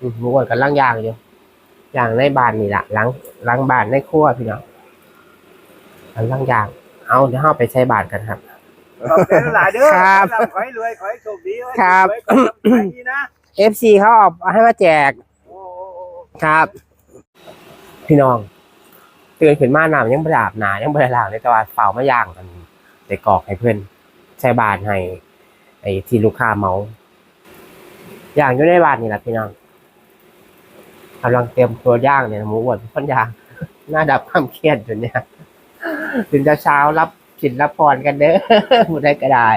อืมหมูอ้วนกันล้างยางอยู่ยางในบ้านนี่แหละล้างล้างบ้านในครัวพี่น้องกันล้างยาง เอาเดี๋ยวเราไปใช้บาทกันครับ ขอบคุณหลายเด้อครับ ขอให้รวย ขอให้โชคดีขอให้ครับรวยขอให้ขายดีนะ FC เขาเอาให้มาแจก โอ้โอ้โอ้ครับ พี่น้องตื่นขึ้นมาน้ำยังบราบหนายังบราล้างเลยแต่ว่าเฝ้ามาย่างกันใส่กรอกให้เพื่อนใช้บาทให้ ไอ้ที่ลูกค้าเมาย่างอยู่ในบ้านนี่แหละพี่น้อง กำลังเตรียมตัวย่างเนี่ยหมูอ้วนคนย่าง หน้าดับความเครียดอยู่เนี่ยถึงจะเช้ารับสินรับพรกันเด้อหมดได้ก็ได้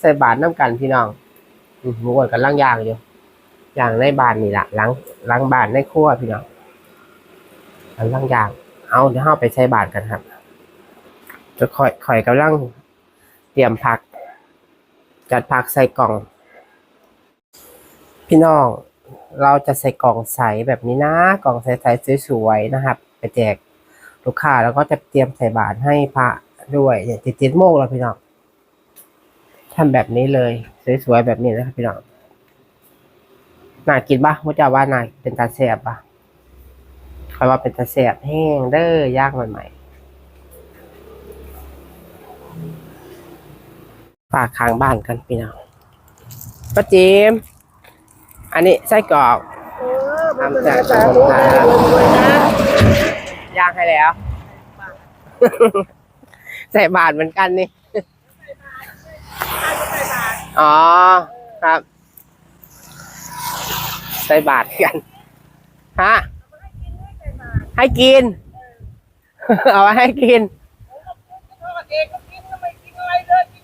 ใส่บาทน้ำกันพี่น้องหมูอ้วนกันล่างย่างอยู่ย่างในบานนี่แหละล้างล้างบานในครัวพี่น้องกันล่างย่าง เอาเดี๋ยวเราไปใช้บาทกันครับ จะคอยคอยกำลังเตรียมผัก จัดผักใส่กล่อง พี่น้อง เราจะใส่กล่องใสแบบนี้นะ กล่องใสๆสวยๆนะครับ ไปแจกลูกค้าแล้วก็จะเตรียมใส่บาตรให้พระด้วยเนี่ยติดติดโมกแล้วพี่น้องทำแบบนี้เลยสวยๆแบบนี้นะครับพี่น้องน่ากินปะว่าจะว่าน่าเป็นตาแสบปะคอยว่าเป็นตาแสบแห้งเด้อย่างใหม่ๆฝากค้างบ้านกันพี่น้องป้าจิม อันนี้ไส้กรอกเออมันเป็นทำจากภาษาสมุนไพรรวยนะย่างให้แล้ว ใส่บาทเหมือนกันนี่ อ๋อ ครับ ใส่บาทกัน ฮะ ให้กิน เอาไว้ให้กินทอดเองก็กินก็ไม่กินอะไรเลยกิน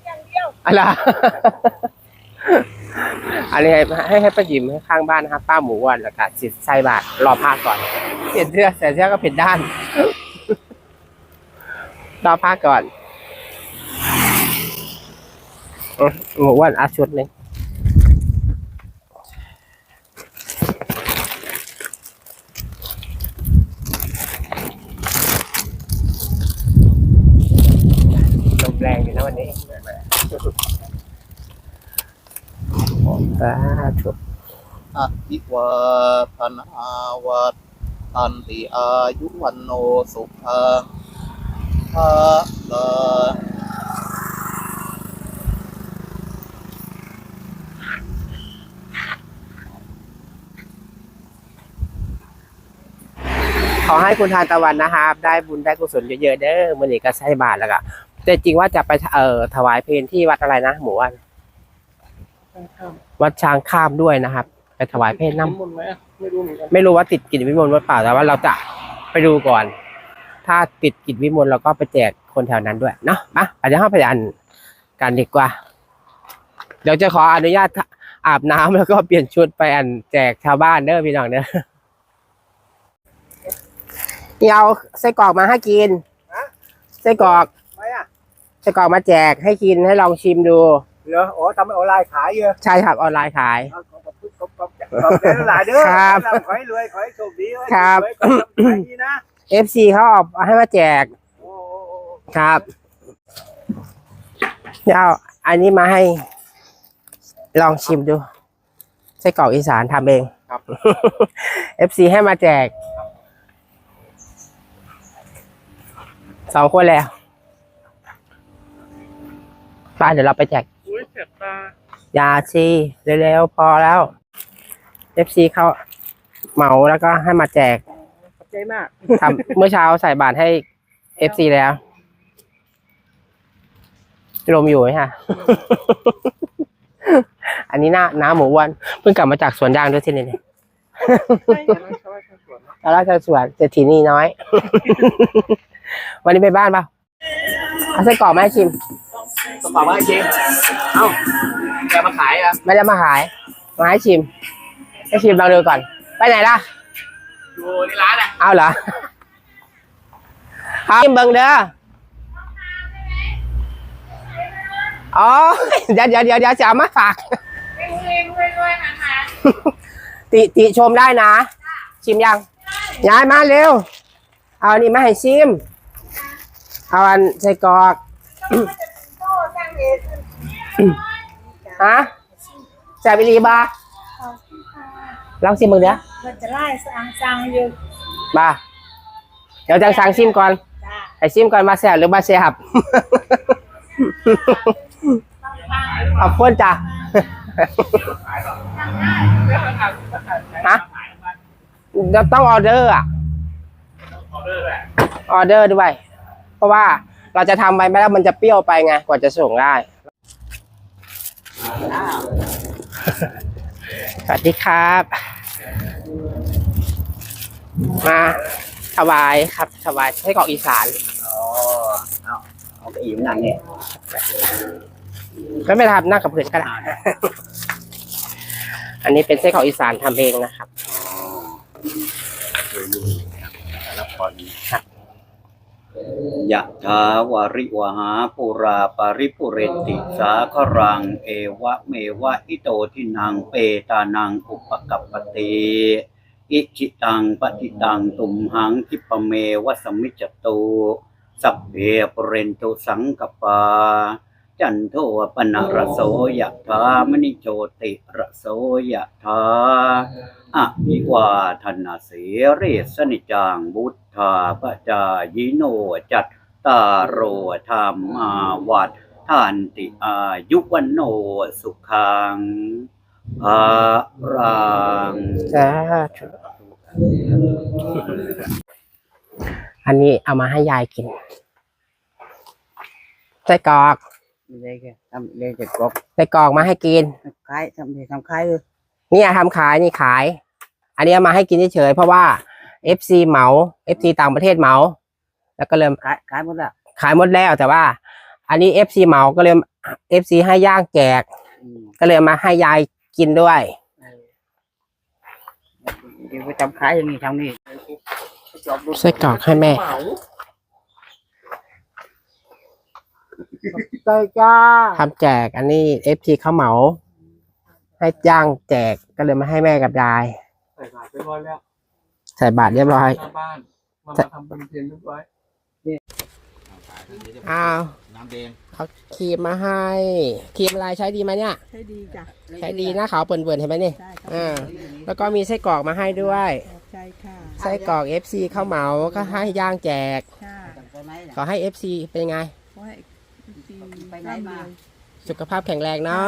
อย่างเดียวอะไรอันนี้ให้ให้ให้ป้ายิมให้ข้างบ้านนะครับป้าหมูอ้วันแล้วก็สิใส่บาทรอผ้าก่อนเปลี่ยนเสื้อใส่เสื้อก็ผิดด้าน รอผ้าก่อนหมูอ้วันอาชุดหนึ่งลมแรงอยู่นะวันนี้ สาธุอภิวาพนาวัดอันติอายุวันโนสุขังภาลังขอให้คุณทานตะวันนะครับได้บุญได้กุศลเยอะๆเด้อมันนี้ก็ใช้บาทแล้วก็แต่จริงว่าจะไปเอ่อถวายเพลงที่วัดอะไรนะ หมู่วัน วัดช้างข้ามด้วยนะครับ ไปถวายเพลงน้ำมุนไหมไม่รู้เหมือนกันไม่รู้ว่าติดกิจวิมลวัดเปล่าแต่ว่าเราจะไปดูก่อน ถ้าติดกิจวิมลเราก็ไปแจกคนแถวนั้นด้วยเนาะมาเดี๋ยวเราไปอันกันดีกว่า เดี๋ยวจะขออนุญาตอาบน้ำแล้วก็เปลี่ยนชุดไปอันแจกชาวบ้านเด้อพี่น้องเด้อนี่เอาไส้กรอกมาให้กินไส้กรอกไม่อะไส้กรอกมาแจกให้กินให้ลองชิมดู เหรอโอ้ทำออนไลน์ขายเยอะใช่ครับออนไลน์ขาย ขอบคุณขอบคุณขอบคุณหลายเด้อครับขอให้รวยขอให้โชคดีขอให้ครับรวยขอให้ขายดีนะ FC เขาเอาให้มาแจกโอ้โอ้โอ้ครับเดี๋ยวเอาอันนี้มาให้ลองชิมดูไส้กรอกอีสานทำเองครับ FC ให้มาแจกสองคนแล้วป้าเดี๋ยวเราไปแจก อุ้ยเจ็บตายาชีเร็วๆพอแล้ว FC เขาเหมาแล้วก็ให้มาแจกขอบใจมากทำ เมื่อเช้าใส่บาตรให้ FC แล้วลมอยู่ไหมฮะอันนี้หน้าน้าหมูอ้วันเพิ่งกลับมาจากสวนยางด้วยที่นี่เนี่ยใช่ไหมชาวบ้านชาวสวนแล้วเราจะสวนเศรษฐีนีน้อย วันนี้ไปบ้านเปล่าเอาไส้กรอกมาให้ชิม สมบัติว่าจริงเอ้าแกมาขายอะไม่ได้มาขาย มาให้ชิม ให้ชิมลองดูก่อน ไปไหนล่ะ อยู่ในร้านอะเอาเหรอครับชิมเบิงเด้อ อ๋อ เดี๋ยวเดี๋ยวเดี๋ยวเดี๋ยวจะเอามาฝากติติชมได้นะ ชิมยังย้ายมาเร็ว เอาอันนี้มาให้ชิม เอาอันใส่กรอก ฮะแซบิลีบาลองซิมมึงเดี๋ยวเพิ่นจะไล่สั่งสั่งอยู่บ้าเดี๋ยวจังสั่งซิมก่อนจ้าไอซิมก่อนมาแซ่บหรือมาแซ่บขอบคุณจ้ะฮะเดี๋ยวต้องออเดอร์อะออเดอร์ด้วยเพราะว่า เราจะทำไปไม่ได้มันจะเปรี้ยวไปไงกว่าจะส่งได้สวัสดีครับ มาถวายครับถวายให้กรอกอีสานอ๋อเอาเอาไปอิ่มนั่งเนี่ยก็ไม่ทำนั่งกับเพื่อนก็ได้อันนี้เป็นไส้กรอกอีสานทำเองนะครับรับพร ยะถาวาริวหาปุราปาริปุเรติสาครัง เอวะเมวะอิโตทินังเปตานังอุปกัปปติอิจิตังปฏิตังตุมหังคิปเมวะสมิจตุสัพเพปุเรนตุสังกปา จันโทปนะระโสยะธามณิโชติระโสยะธาอะภิวาทนาเสเรสนิจังบุท ธาปจายโนจัตตารโรธรรมาวัดทานติอายุวันโนสุขังภารังสาธุอันนี้เอามาให้ยายกินไส้กรอก đây kìa làm đây kìa cột ไส้กรอกมาให้กิน khai làm thì làm khai được เนี่ยทำขายนี่ขาย อันนี้เอามาให้กินเฉยๆเพราะว่า FC เหมา FC ต่างประเทศเหมา แล้วก็เริ่ม khai khai một là ขายหมดแล้วแต่ว่า อันนี้ FC เหมาก็เลย FC ให้ย่างแจก ừ. ก็เลยเอามาให้ยายกินด้วย thì cái trong khai thì trong này ไส้กรอกให้แม่ cây cha ทำแจกอันนี้ FC เขาเหมา ให้ย่างแจกก็เลยมาให้แม่กับยาย ใส่บาตรเรียบร้อยแล้ว ใส่บาตรเรียบร้อยหน้าบ้านมามาทำบุญเพียรเรียบร้อยอ้าวน้ำแดงเขาครีมมาให้ครีมอะไรใช้ดีไหมเนี่ย ใช่ดีจ้ะใช้ดีนะขาวเปิ่นๆเห็นไหมนี่ใช่ครับอ่าแล้วก็มีไส้กรอกมาให้ด้วยใช่ค่ะไส้กรอก FC ข้าวเหมาก็ให้ย่างแจกใช่ cái máy ขอให้ FC เป็นไงขอให้ปีไปไหนมาสุขภาพแข็งแรงเนาะ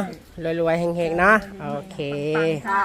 รวยๆเฮงๆเนาะโอเคค่ะ